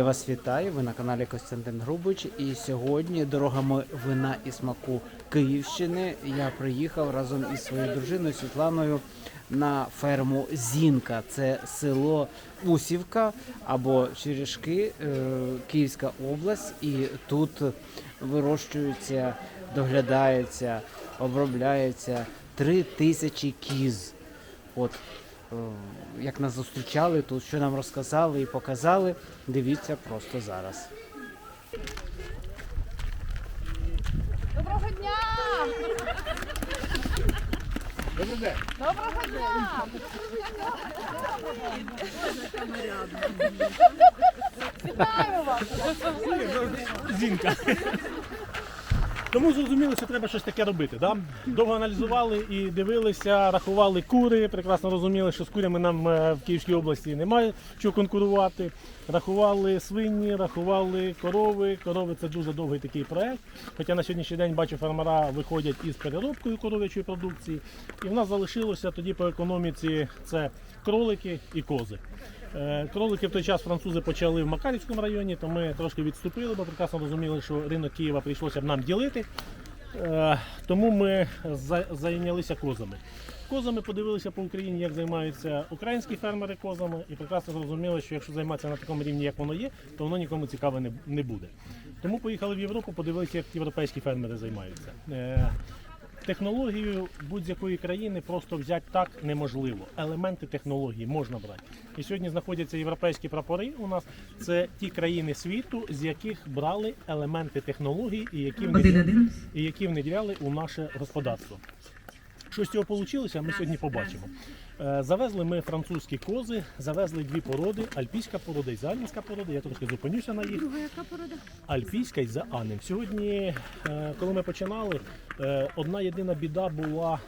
я вас вітаю. Ви на каналі Костянтин Грубич. І сьогодні дорогами вина і смаку Київщини я приїхав разом із своєю дружиною Світланою на ферму Зінка. Це село Усівка або Черешки, е, Київська область. І тут вирощуються, доглядається, обробляється три тисячі кіз. От як нас зустрічали тут, що нам розказали і показали, дивіться просто зараз. Доброго дня! Добрий день. Доброго дня! Вітаю вас! Зінка. Тому зрозуміли, що треба щось таке робити. Да? Довго аналізували і дивилися, рахували кури. Прекрасно розуміли, що з курями нам е, в Київській області немає чого конкурувати. Рахували свині, рахували корови. Корови це дуже довгий такий проект. Хоча на сьогоднішній день бачу, фермера виходять із переробкою коров'ячої продукції. І в нас залишилося тоді по економіці це кролики і кози. Е, Кролики в той час французи почали в Макарівському районі, то ми трошки відступили, бо прекрасно розуміли, що ринок Києва прийшлося б нам ділити. Е, Тому ми зайнялися козами. Козами подивилися по Україні, як займаються українські фермери козами, і прекрасно зрозуміли, що якщо займатися на такому рівні, як воно є, то воно нікому цікаве не, не буде. Тому поїхали в Європу, подивилися, як європейські фермери займаються. Технологію будь-якої країни просто взяти так неможливо. Елементи технології можна брати. І сьогодні знаходяться європейські прапори. У нас це ті країни світу, з яких брали елементи технології і які внедряли, і які внедряли у наше господарство. Що з цього вийшло, ми сьогодні побачимо. Е, Завезли ми французькі кози, завезли дві породи: альпійська порода і заанівська порода. Я трохи зупинюся на їх. Друга яка порода? Альпійська і Заанем. Сьогодні, е, коли ми починали, е, одна єдина біда була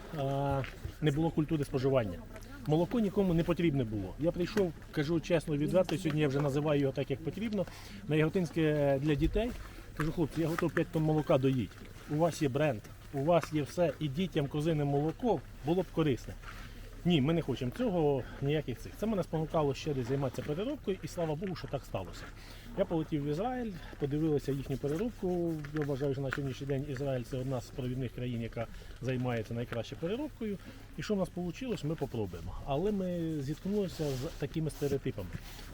не було культури споживання. Молоко нікому не потрібне було. Я прийшов, кажу чесно, відверто, сьогодні я вже називаю його так, як потрібно. На яготинське для дітей. Кажу, хлопці, я готов 5 тонн молока доїть. У вас є бренд, у вас є все, і дітям козине молоко було б корисне. Ні, ми не хочемо цього, ніяких цих. Це мене спонукало ще десь займатися переробкою, і слава Богу, що так сталося. Я полетів в Ізраїль, подивилися їхню переробку. Я вважаю, що на сьогоднішній день Ізраїль це одна з провідних країн, яка займається найкраще переробкою. І що в нас вийшло, ми попробуємо. Але ми зіткнулися з такими стереотипами.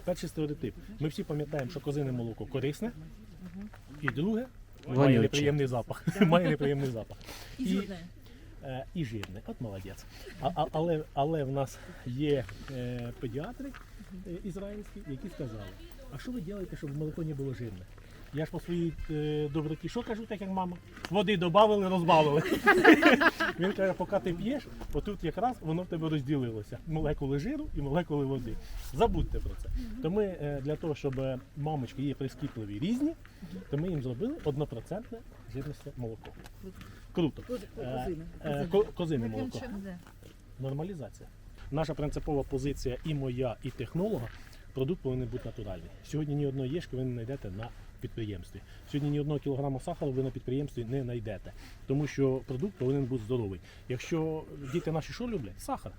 Перший стереотип. Ми всі пам'ятаємо, що козине молоко корисне, і друге має неприємний запах. Має неприємний запах. І жирне. Е, і жирне. От молодець. А, а, але, але в нас є е, педіатри е, ізраїльські, які сказали, а що ви робите, щоб молоко не було жирне? Я ж по своїй е, доброті, що кажу, так як мама? Води додали, розбавили. Він каже, поки ти п'єш, отут якраз воно в тебе розділилося. Молекули жиру і молекули води. Забудьте про це. То ми е, для того, щоб е, мамочки є прискіпливі різні, то ми їм зробили однопроцентне жирносте молоко. Круто. Е, е, ко- Козине молоко. Нормалізація. Наша принципова позиція і моя, і технолога. Продукт повинен бути натуральний. Сьогодні ні одної єшки ви не знайдете на підприємстві. Сьогодні ні одного кілограму сахару ви на підприємстві не знайдете, тому що продукт повинен бути здоровий. Якщо діти наші що люблять? Сахар.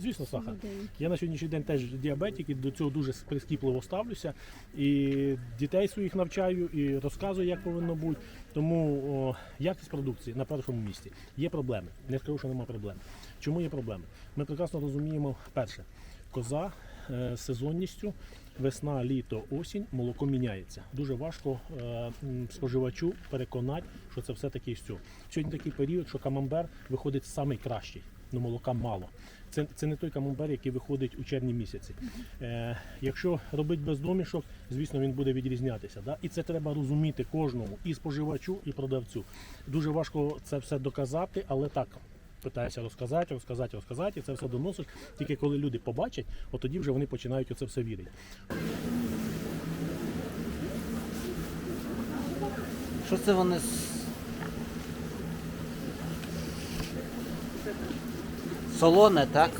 Звісно, сахар. Я на сьогоднішній день теж діабетик і до цього дуже прискіпливо ставлюся. І дітей своїх навчаю, і розказую, як повинно бути. Тому о, якість продукції на першому місці. Є проблеми. Не скажу, що немає проблем. Чому є проблеми? Ми прекрасно розуміємо, перше, коза е, сезонністю, весна, літо, осінь, молоко міняється. Дуже важко е, споживачу переконати, що це все-таки все. Сьогодні такий період, що камамбер виходить самий кращий, але молока мало. Це, це не той камамбер, який виходить у червні місяці. Е, якщо робити без домішок, звісно, він буде відрізнятися. Да? І це треба розуміти кожному, і споживачу, і продавцю. Дуже важко це все доказати, але так. Питаюся розказати, розказати, розказати, і це все доносиш. Тільки коли люди побачать, от тоді вже вони починають у це все вірити. Що це вони солоне, так?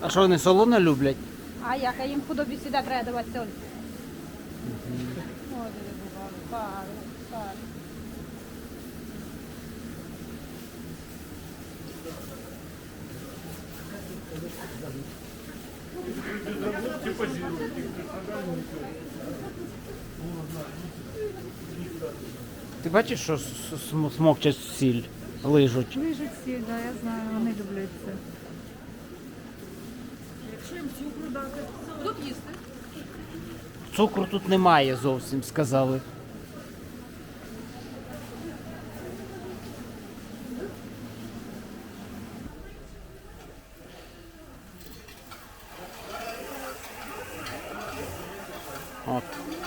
А що вони солоне люблять? А як а їм худобі сюди треба давати соль? О, де бувало, гарно, гарно. Ти бачиш, що смокчать сіль, лижуть? Лижуть сіль, да, я знаю, вони люблять це. Цукру тут немає зовсім, сказали. От.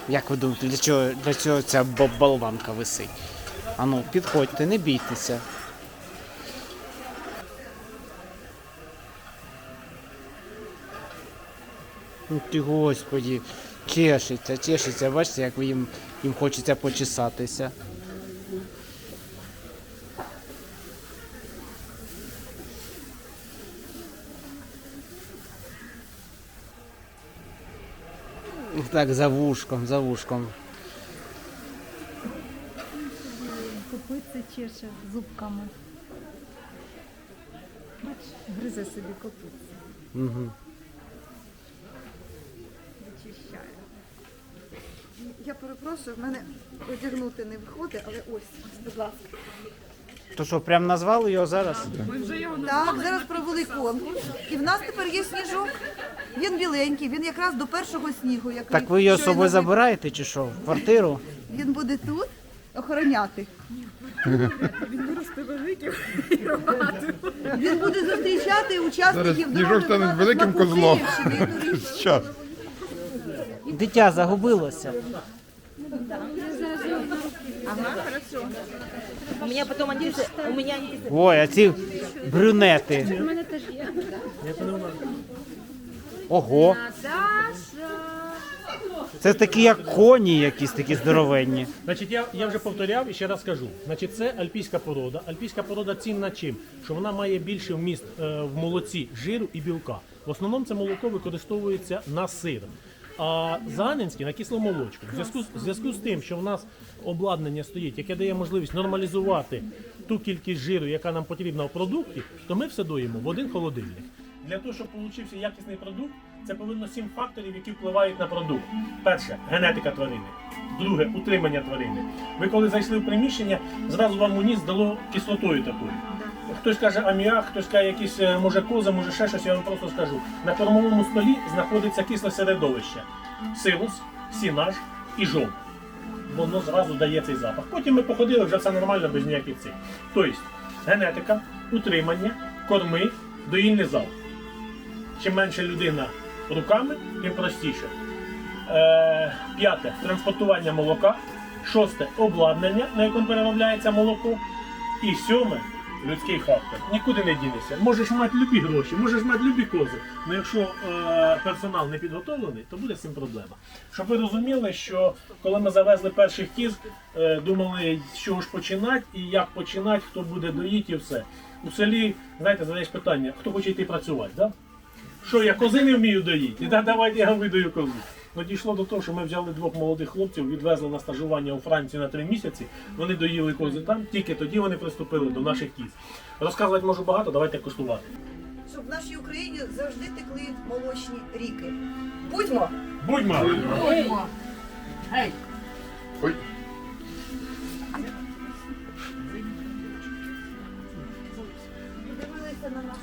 Як ви думаєте, для чого, для чого ця бо- болванка висить? Ану, підходьте, не бійтеся. Ну ти господі, чешеться, чешеться, бачите, як їм, їм хочеться почесатися. Так, за вушком, за вушком. Копиться чеше зубками. Бач, гризе собі копиться. Угу. Вичищає. Я перепрошую, в мене одягнути не виходить, але ось, будь ласка. То що, прям назвали його зараз? Так, зараз провели конкурс, і в нас тепер є сніжок. Він біленький, він якраз до першого снігу. Який Так ви його з щойно собою ви- забираєте чи що? В квартиру? Він буде тут охороняти. Він буде зустрічати учасників сніжок дороги стане на- великим на козлом. Київщині і туризму. Щас. Дитя загубилося. У меня потом антисептик, у меня антисептик. Ой, а ці брюнети. У мене теж є. Ого. Це такі як коні якісь такі здоровенні. Значить, я, я вже повторяв і ще раз кажу. Значить, це альпійська порода. Альпійська порода цінна чим? Що вона має більший вміст е, в молоці жиру і білка. В основному це молоко використовується на сир. А Занинський на кисломолочку. В зв'язку, в зв'язку з тим, що в нас обладнання стоїть, яке дає можливість нормалізувати ту кількість жиру, яка нам потрібна в продукті, то ми все доїмо в один холодильник. Для того, щоб получився якісний продукт, це повинно сім факторів, які впливають на продукт. Перше генетика тварини. Друге утримання тварини. Ви коли зайшли в приміщення, зразу вам у ніс дало кислотою такою. Хтось каже аміак, хтось каже якісь е, може коза, може ще щось, я вам просто скажу. На кормовому столі знаходиться кисле середовище. Силус, сінаж і жов. Воно зразу дає цей запах. Потім ми походили, вже все нормально, без ніяких цих. Тобто, генетика, утримання, корми, доїльний зал. Чим менше людина руками, тим простіше. Е, п'яте транспортування молока. Шосте обладнання, на якому переробляється молоко. І сьоме людський фактор. Нікуди не дінешся. Можеш мати любі гроші, можеш мати любі кози. Але якщо е, персонал не підготовлений, то буде з цим проблема. Щоб ви розуміли, що коли ми завезли перших кіз, е, думали, з чого ж починати і як починати, хто буде доїти і все. У селі, знаєте, задаєш питання, хто хоче йти працювати, да? Що я кози не вмію доїти? Да, давайте я видаю козу. Ну дійшло до того, що ми взяли двох молодих хлопців, відвезли на стажування у Францію на три місяці. Вони доїли кози там, тільки тоді вони приступили до наших кіз. Розказувати можу багато, давайте коштувати. Щоб в нашій Україні завжди текли молочні ріки. Будьмо! Будьмо! Ой. Дивилися на нашу